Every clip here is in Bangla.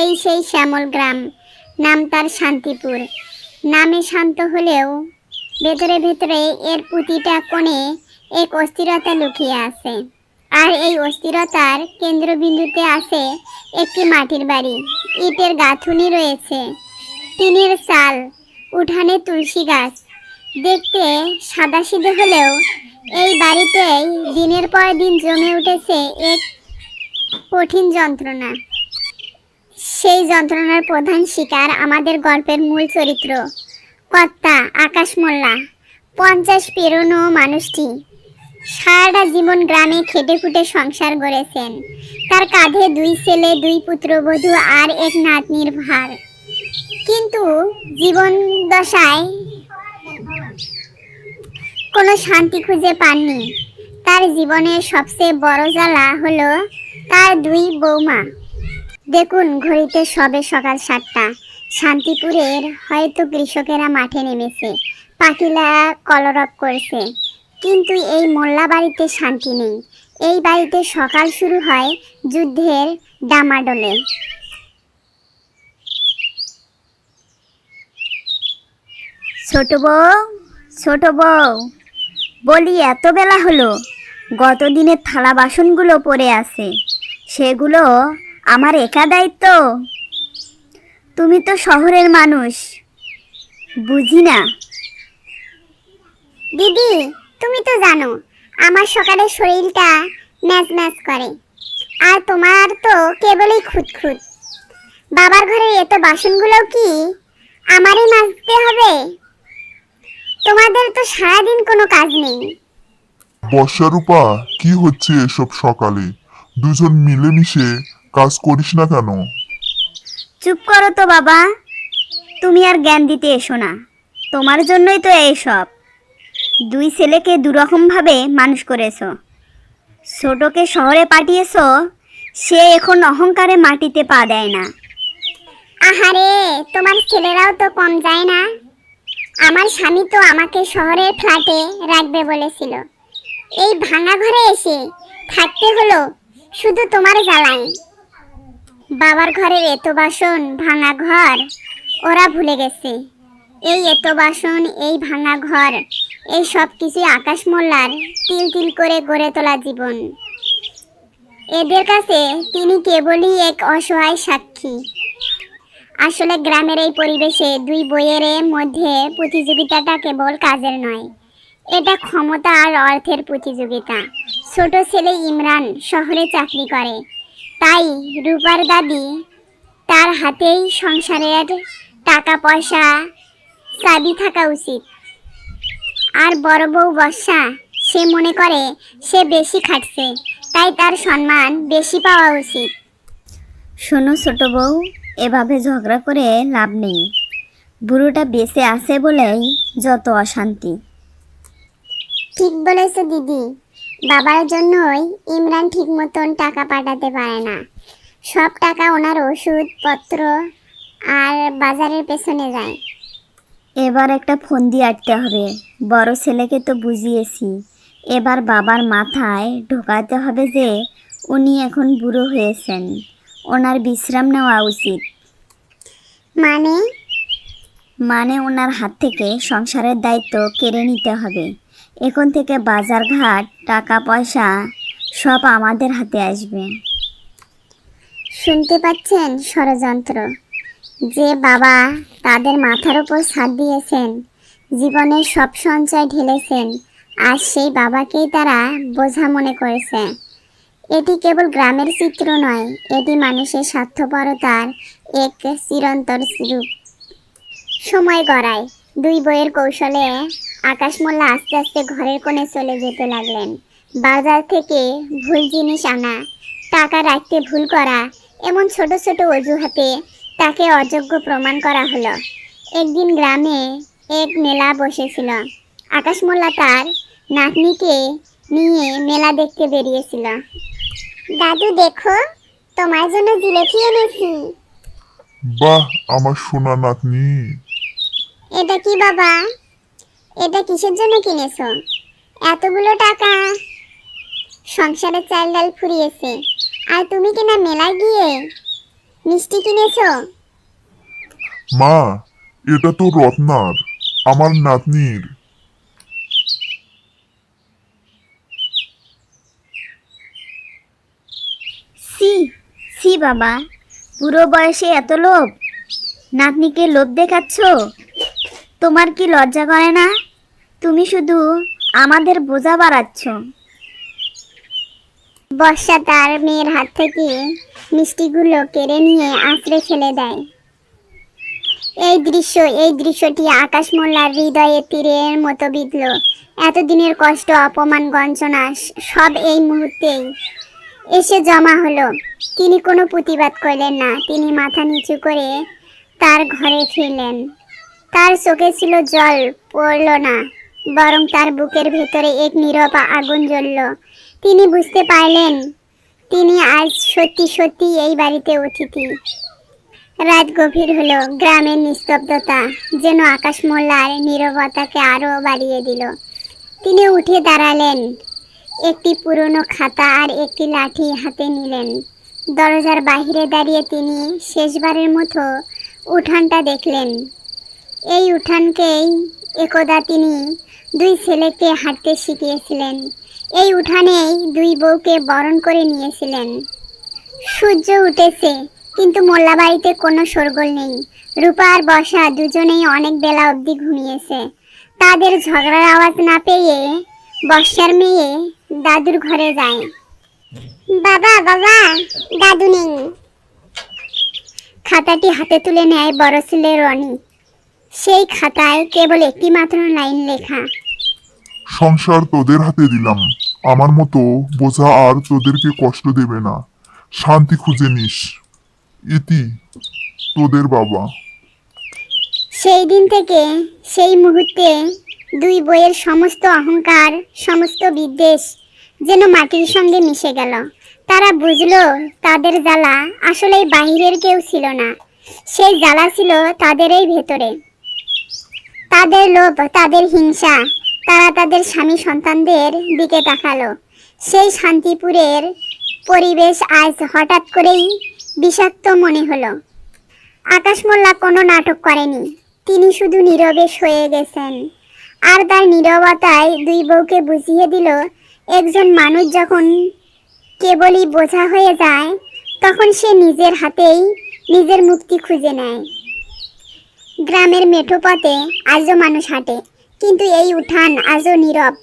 এই সেই শ্যামল গ্রাম। নাম তার শান্তিপুর। নামে শান্ত হলেও ভেতরে ভেতরে এর প্রতিটা কোণে এক অস্থিরতা লুকিয়ে আছে। আর এই অস্থিরতার কেন্দ্রবিন্দুতে আছে একটি মাটির বাড়ি। ইটের গাঁথুনি রয়েছে। টিনের চাল, উঠানে তুলসী গাছ। দেখতে সাদাসিধে হলেও এই বাড়িতেই দিনের পর দিন জমে উঠেছে এক কঠিন যন্ত্রণা। সেই যন্ত্রণার প্রধান শিকার আমাদের গল্পের মূল চরিত্র। কর্তা আকাশ মোল্লা, পঞ্চাশ পেরোনো মানুষটি। সারাটা জীবন গ্রামে খেটে খুটে সংসার গড়েছেন। তার কাঁধে দুই ছেলে, দুই পুত্রবধূ আর এক নাতনির ভার। কিন্তু জীবন দশায় কোনো শান্তি খুঁজে পাননি। তার জীবনের সবচেয়ে বড় জ্বালা হলো তার দুই বৌমা। দেখুন, ঘড়িতে সবে সকাল সাতটা। শান্তিপুরের হয়তো কৃষকেরা মাঠে নেমেছে। পাখিলা কলরব করছে। কিন্তু এই মোল্লা বাড়িতে শান্তি নেই। এই বাড়িতে সকাল শুরু হয় যুদ্ধের ডামাডোলে। ছোট বউ ছোট বউ, বলি, এত বেলা হলো। গত দিনের থালা বাসনগুলো পড়ে আছে। সেগুলো আমার একা দায়িত্ব? তুমি তো শহরের মানুষ। বুঝি না। দিদি তুমি তো জানো আমার সকালে শরীরটা ম্যাচ ম্যাচ করে। আর তোমার তো কেবলই খুঁতখুত। বাবার ঘরের এত বাসনগুলো কি আমারই মাজতে হবে? তোমাদের তো সারাদিন কোনো কাজ নেই। বর্ষারূপা কি হচ্ছে এসব সকালে? দুজন মিলেমিশে কাজ করিস না কেন? চুপ করো তো বাবা। তুমি আর জ্ঞান দিতে এসো না। তোমার জন্যই তো এইসব। দুই ছেলেকে দুরকমভাবে মানুষ করেছ। ছোটকে শহরে পাঠিয়েছো সে এখন অহংকারে মাটিতে পা দেয় না। আহারে তোমার ছেলেরাও তো কম যায় না। আমার স্বামী তো আমাকে শহরের ফ্ল্যাটে রাখবে বলেছিল। এই ভাঙা ঘরে এসে থাকতে হলো শুধু তোমার জ্বালায় বাবার ঘরের এত বাসন, ভাঙা ঘর, ওরা ভুলে গেছে। এই এত বাসন, এই ভাঙা ঘর, এই সব কিছুই আকাশ মোল্লার তিল তিল করে গড়ে তোলা জীবন। এদের কাছে তিনি কেবলই এক অসহায় সাক্ষী। আসলে গ্রামের এই পরিবেশে দুই বইয়ের মধ্যে প্রতিযোগিতাটা কেবল কাজের নয়, এটা ক্ষমতা আর অর্থের প্রতিযোগিতা। ছোট ছেলে ইমরান শহরে চাকরি করে তাই রূপার দাদি তার হাতেই সংসারের টাকা পয়সা চাবি থাকা উচিত। আর বড় বউ বর্ষা সে মনে করে সে বেশি খাটছে তাই তার সম্মান বেশি পাওয়া উচিত। শোনো ছোট বউ এভাবে ঝগড়া করে লাভ নেই। বুড়োটা বেঁচে আছে বলেই যত অশান্তি। ঠিক বলেছ দিদি। বাবার জন্যই ইমরান ঠিক মতন টাকা পাঠাতে পারে না। সব টাকা ওনার ওষুধপত্র আর বাজারের পেছনে যায়। এবার একটা ফোন দিয়ে আটতে হবে। বড় ছেলেকে তো বুঝিয়েছি। এবার বাবার মাথায় ঢোকাতে হবে যে উনি এখন বুড়ো হয়েছেন। ওনার বিশ্রাম নেওয়া উচিত। মানে? মানে ওনার হাত থেকে সংসারের দায়িত্ব কেড়ে নিতে হবে। এখন থেকে বাজার ঘাট টাকা পয়সা সব আমাদের হাতে আসবে। শুনতে পাচ্ছেন ষড়যন্ত্র। যে বাবা তাদের মাথার উপর ছাদ দিয়েছেন জীবনের সব সঞ্চয় ঢেলেছেন, আর সেই বাবাকেই তারা বোঝা মনে করেছে। এটি কেবল গ্রামের চিত্র নয়, এটি মানুষের স্বার্থপরতার এক চিরন্তর রূপ সময় গড়ায়, দুই বইয়ের কৌশলে আকাশ মোল্লা আস্তে আস্তে ঘরের কোণে চলে যেতে লাগলেন। বাজার থেকে ভুল জিনিস আনা টাকা রাখতে ভুল করা এমন ছোট ছোট অজুহাতে তাকে অযোগ্য প্রমাণ করা হলো। একদিন গ্রামে এক মেলা বসেছিল। আকাশ মোল্লা তার নাতনিকে নিয়ে মেলা দেখতে বেরিয়েছিল। দাদু দেখো তোমার জন্য জিলেপি এনেছি। বাহ আমার সোনা নাতনি। এটা কি বাবা? এটা কিসের জন্য কিনেছো? এতগুলো টাকা। সংসারে চাল ডাল ফুরিয়েছে। আর তুমি কিনা মেলায় গিয়ে মিষ্টি কিনেছো? মা এটা তো রত্নার আমার নাতনির। সি সি বাবা পুরো বয়সে এত লোভ? নাতনিকে লোভ দেখাচ্ছ? তোমার কি লজ্জা করে না? তুমি শুধু আমাদের বোঝা বাড়াচ্ছ। বর্ষা তার মেয়ের হাত থেকে মিষ্টিগুলো কেড়ে নিয়ে আঁচড়ে ফেলে দেয়। এই দৃশ্য, এই দৃশ্যটি আকাশ মোল্লার হৃদয়ে তীরের মতো বিঁধল। এতদিনের কষ্ট, অপমান, গঞ্জনা, সব এই মুহূর্তেই এসে জমা হলো। তিনি কোনো প্রতিবাদ করলেন না। তিনি মাথা নিচু করে তার ঘরে ফিরলেন। তার চোখে ছিল জল, পড়ল না। বরং তার বুকের ভেতরে এক নীরব আগুন জ্বলল। তিনি বুঝতে পারলেন, তিনি আজ সত্যি সত্যি এই বাড়িতে অতিথি। রাত গভীর হলো, গ্রামের নিস্তব্ধতা যেন আকাশ মোল্লার নীরবতাকে আরও বাড়িয়ে দিল। তিনি উঠে দাঁড়ালেন, একটি পুরনো খাতা আর একটি লাঠি হাতে নিলেন। দরজার বাহিরে দাঁড়িয়ে তিনি শেষবারের মতো উঠানটা দেখলেন। এই উঠানকেই একদা তিনি দুই ছেলেকে হাঁটতে শিখিয়েছিলেন। এই উঠানেই দুই বউকে বরণ করে নিয়েছিলেন। সূর্য উঠেছে, কিন্তু মোল্লাবাড়িতে কোনো শোরগোল নেই। রূপা আর বসা দুজনেই অনেক বেলা অবধি ঘুমিয়েছে। তাদের ঝগড়ার আওয়াজ না পেয়ে বর্ষার মেয়ে দাদুর ঘরে যায়। বাবা বাবা, দাদু নেই। খাতাটি হাতে তুলে নেয় বড় ছেলে রনি। সেই খাতায় কেবল একটি মাত্র লাইন লেখা। সংসার তোদের হাতে দিলাম। আমার মতো বোঝা আর তোদেরকে কষ্ট দেবে না। শান্তি খুঁজে নিস। ইতি তোদের বাবা। সেই দিন থেকে সেই মুহূর্তে দুই বইয়ের সমস্ত অহংকার সমস্ত বিদ্বেষ যেন মাটির সঙ্গে মিশে গেল। তারা বুঝলো তাদের জ্বালা আসলেই বাহিরের কেউ ছিল না। সেই জ্বালা ছিল তাদেরই ভেতরে। তাদের লোভ, তাদের হিংসা, তারা তাদের স্বামী সন্তানদের দিকে তাকালো। সেই শান্তিপুরের পরিবেশ আজ হঠাৎ করেই বিষাক্ত মনে হলো। আকাশ মোল্লা কোনো নাটক করেনি, তিনি শুধু নীরবে সয়ে গেছেন। আর তার নীরবতায় দুই বউকে বুঝিয়ে দিল, একজন মানুষ যখন কেবলই বোঝা হয়ে যায়, তখন সে নিজের হাতেই নিজের মুক্তি খুঁজে নেয়। গ্রামের মেঠো পথে আজও মানুষ হাঁটে। কিন্তু এই উঠান আজও নীরব।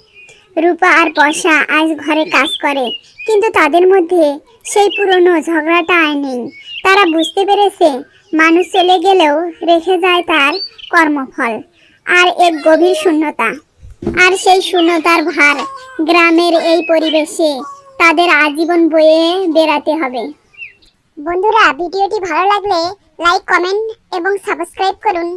রূপা আর পয়সা আজ ঘরে কাজ করে। কিন্তু তাদের মধ্যে সেই পুরনো ঝগড়াটা আর নেই। তারা বুঝতে পেরেছে, মানুষ চলে গেলেও রেখে যায় তার কর্মফল। আর এক গভীর শূন্যতা। আর সেই শূন্যতার ভার গ্রামের এই পরিবেশে তাদের আজীবন বয়ে বেড়াতে হবে। বন্ধুরা, ভিডিওটি ভালো লাগলে লাইক কমেন্ট এবং সাবস্ক্রাইব করুন।